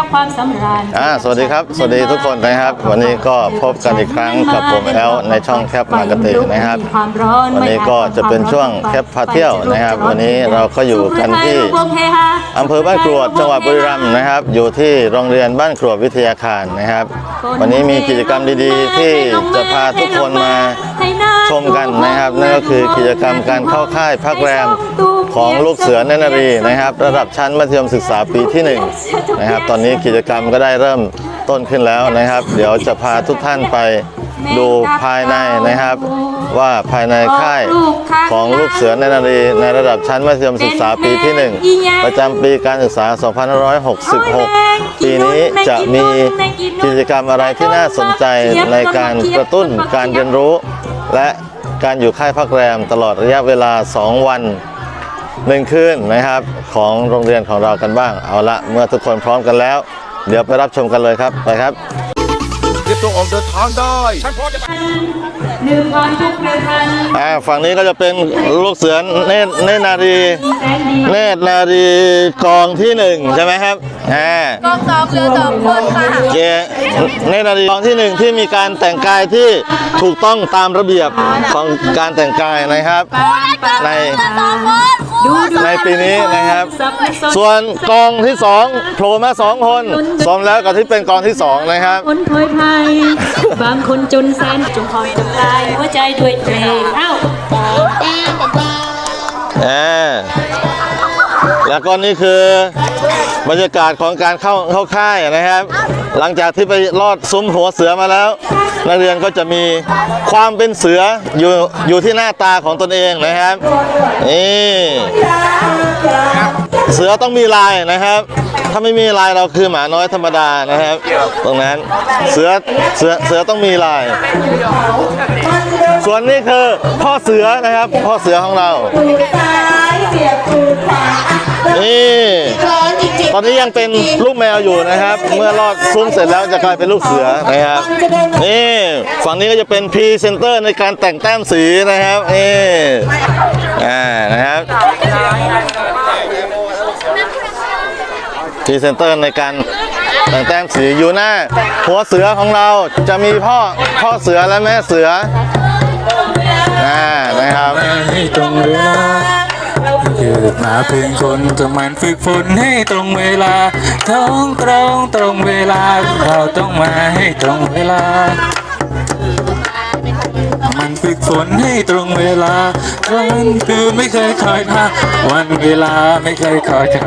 รับความสำราญอ่าสวัสดีครับ สวัสดีทุกคนนะครับ วันนี้ก็พบกันอีกครั้งกับผมแอลในช่องแคปมากตินะครับ วันนี้ก็จะเป็นช่วงแคปพาเที่ยวนะครับ วันนี้เราก็อยู่กันที่อำเภอบ้านกรวดจังหวัดบุรีรัมย์นะครับ อยู่ที่โรงเรียนบ้านกรวดวิทยาคารนะครับ วันนี้มีกิจกรรมดีๆ ที่จะพาทุกคนมา ชมกันนะครับนั่นก็คือกิจกรรมการเข้าค่ายพักแรมของลูกเสือเนตรนารีนะครับ ระดับชั้นมัธยมศึกษาปีที่หนึ่งนะครับตอนนี้กิจกรรมก็ได้เริ่มต้นขึ้นแล้วนะครับ เดี๋ยวจะพาทุกท่านไป ดูภายในนะครับ ว่าภายในค่ายของลูกเสือเนตรนารีในระดับชั้นมัธยมศึกษาปีที่หนึ่งประจำปีการศึกษา 2566 ปีนี้จะมีกิจกรรมอะไรที่น่าสนใจในการกระตุ้นการเรียนรู้ และการอยู่ค่ายพักแรมตลอดระยะเวลา 2 วันหนึ่งคืนนะครับของโรงเรียนของเรากันบ้าง เอาละเมื่อทุกคนพร้อมกันแล้ว เดี๋ยวไปรับชมกันเลยครับไปครับ เตรียมตัวออกเดินทางได้ฉันพร้อมจะหนึ่งพันทุกหนึ่งพันอ่าฝั่งนี้ก็จะเป็นลูกเสือเนตรเนตรนารีแสนดีเนตรนารีกองที่หนึ่งใช่ไหมครับอ่ากองสองเหลือสองคนค่ะเกเนตรนารีกองที่หนึ่งที่มีการแต่งกายที่ถูกต้องตามระเบียบของการแต่งกายนะครับ ใน ปีนี้นะครับสับสนส่วนกองที่สองโผล่มาสองคนสมแล้วกับที่เป็นกองที่สองนะครับคนเผยภัยบางคนจนแสนจงคอยจำลายหัวใจด้วยเพลงเอ้าอ่า แล้วก็นี่คือบรรยากาศของการเข้าเข้าค่ายนะครับ หลังจากที่ไปลอดซุ้มหัวเสือมาแล้ว นักเรียนก็จะมีความเป็นเสืออยู่อยู่ที่หน้าตาของตนเองนะครับนี่เสือต้องมีลายนะครับ ถ้าไม่มีลายเราคือหมาน้อยธรรมดานะครับ ตรงนั้นเสือเสือเสือต้องมีลาย ส่วนนี้คือพ่อเสือนะครับ พ่อเสือของเรา นี่ตอนนี้ยังเป็นลูกแมวอยู่นะครับ เมื่อรอดซุ้มเสร็จแล้วจะกลายเป็นลูกเสือนะครับนี่ฝั่งนี้ก็จะเป็นพรีเซนเตอร์ในการแต่งแต้มสีนะครับนี่อ่านะครับพรีเซนเตอร์ในการแต่งแต้มสีอยู่หน้า หัวเสือของเราจะมีพ่อพ่อเสือและแม่เสืออ่านะครับ ให้ตรงเวลาเกิดมาเพียงคนต้องมันฝึกฝนให้ตรงเวลาต้องตรงตรงเวลา เราต้องมาให้ตรงเวลา มันฝึกฝนให้ตรงเวลาวันคือไม่เคยคอยท่าวันเวลาไม่เคยคอยใคร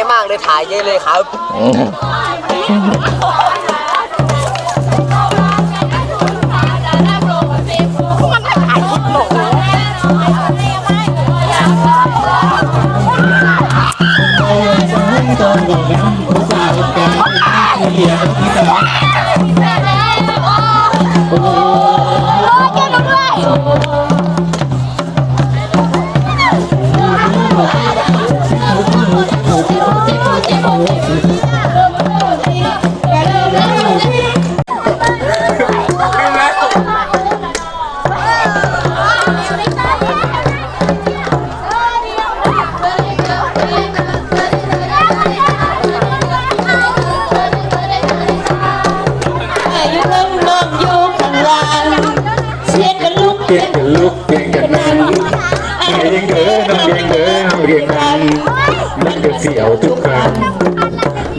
ผมว่าเคมากเลยถ่ายเยอะเลยครับเเปลี่ยนกันลุกเปลี่ยนกันนั่งไอ้ยังเดินน้องยังเดินน้องยังนั่งมันก็เสียวทุกครั้ง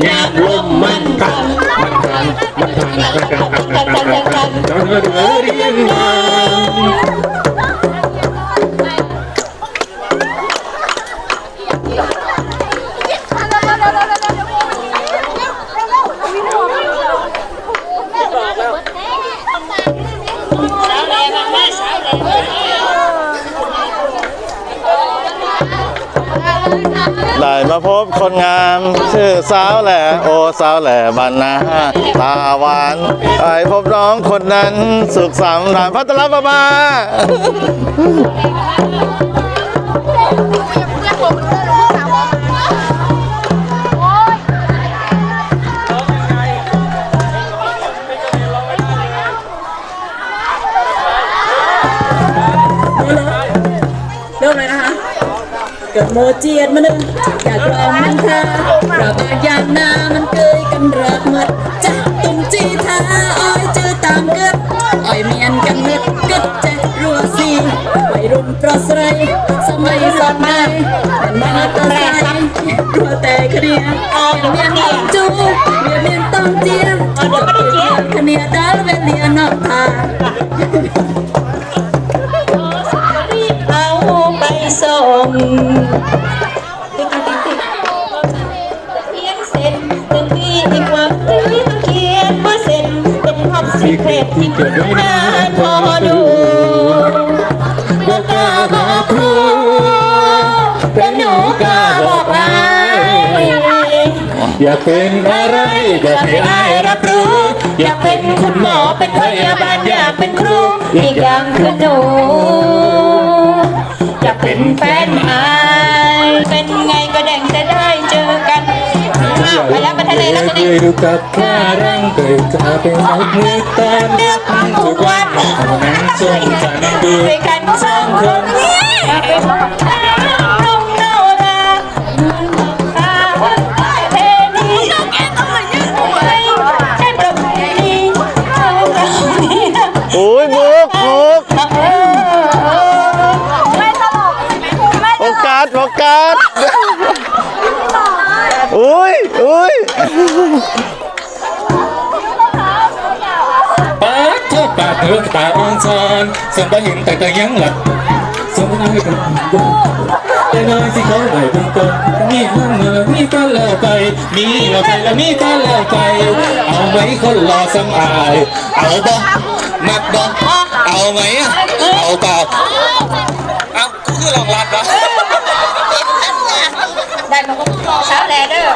ยามลมมันพัดมันพันมันพันมันพันมันพันมันพันตอนเดินเรียนมา ได้มาพบคนงามชื่อสาวแหล่โอสาวแหล่บานนาตาหวานไอ้พบน้องคนนั้นสุขสำราญพัทรบาบา ទៅមើលជាតិមនុស្សចាក់ក្រុមមិនថាប្របាយ៉ាងណាមិនគឺកំរើកមាត់ចាស់ទុំជីថាអើយជឿតាមគិតអើយមានកំណត់គិតចេះរស់ស៊ីបីរុំប្រុសស្រីសម័យសម័យមិនមកប្រែតាមព្រោះតែគ្នាអើយមានជួវាមានតំជាអត់ទៅជាគ្នាដល់វេលានោះថា สีเสร็จถึงที่อีกว่าที่ต้องเขียนว่าเสร็จเป็นอปสิครตที่านพอดูก็กล้าบอกครูแต่หนูก้าบอกอายอยากเป็นอะไรบอกให้อายรับรู้ อยากเป็นคุณหมอเป็นพยาบาลอยากเป็นครูอีกอย่างคือหนู จะเป็นแฟนอาย เป็นไงก็แดงจะได้เจอกันอ้าวไปแล้วไปทะเลแล้วเคนี่ยดูกับข้ารังเคยกาเป็นรักมือตอนทุกวันนั้นจงสารดูด้วยกันสองคน ยอุ้ยปาดเธอปาดเธอปาดอ่อนช้อนส่งไปเห็นแต่แต่ยังหลับส่งไปให้กันแต่น้อยที่เขาไหวบนต้นมีห้องเงินมีก็แล้วไป มีเราไปแล้วมีก็แล้วไป เอาไหมคนรอสำอายเอาบ่มักบ่เอาไหมอะเอาเปล่าเอาคือลองรัดนะได้มาก็สาวแหล่เด้อ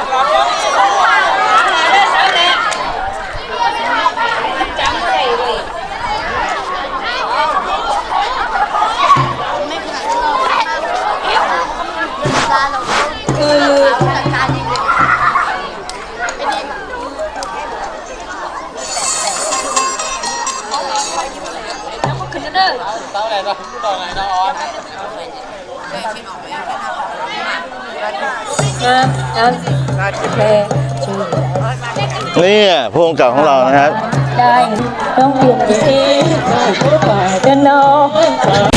นี่อะผู้กำกับของเรานะครับ ได้ต้องเปลี่ยนสีกันเนาะ